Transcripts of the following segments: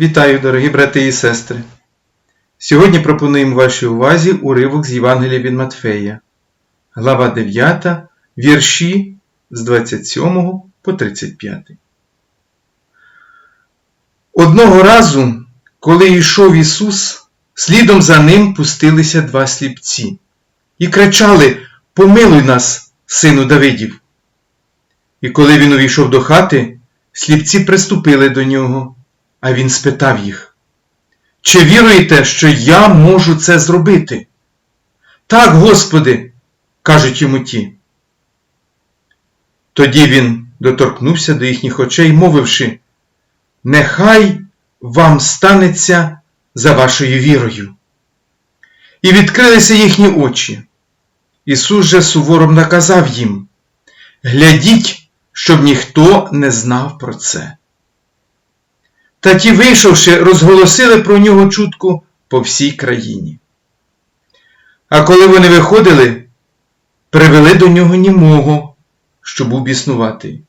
Вітаю, дорогі брати і сестри! Сьогодні пропонуємо вашій увазі уривок з Євангелія від Матфея, глава 9, вірші з 27 по 35. Одного разу, коли йшов Ісус, слідом за ним пустилися два сліпці і кричали Помилуй нас, сину Давидів. І коли він увійшов до хати, сліпці приступили до нього. А він спитав їх, чи віруєте, що я можу це зробити? Так, Господи, кажуть йому ті. Тоді він доторкнувся до їхніх очей, мовивши, Нехай вам станеться за вашою вірою. І відкрилися їхні очі. Ісус же сувором наказав їм, Глядіть, щоб ніхто не знав про це. Та ті, вийшовши, розголосили про нього чутку по всій країні. А коли вони виходили, привели до нього німого, що був біснуватий.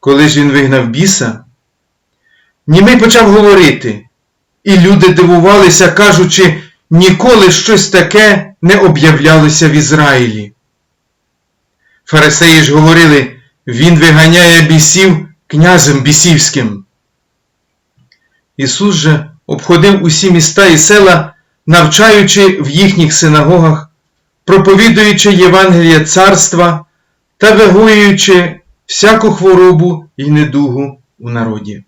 Коли ж він вигнав біса, німий почав говорити, і люди дивувалися, кажучи, ніколи щось таке не об'являлося в Ізраїлі. Фарисеї ж говорили, він виганяє бісів князем бісівським. Ісус же обходив усі міста і села, навчаючи в їхніх синагогах, проповідуючи Євангеліє царства та вигоюючи всяку хворобу і недугу у народі.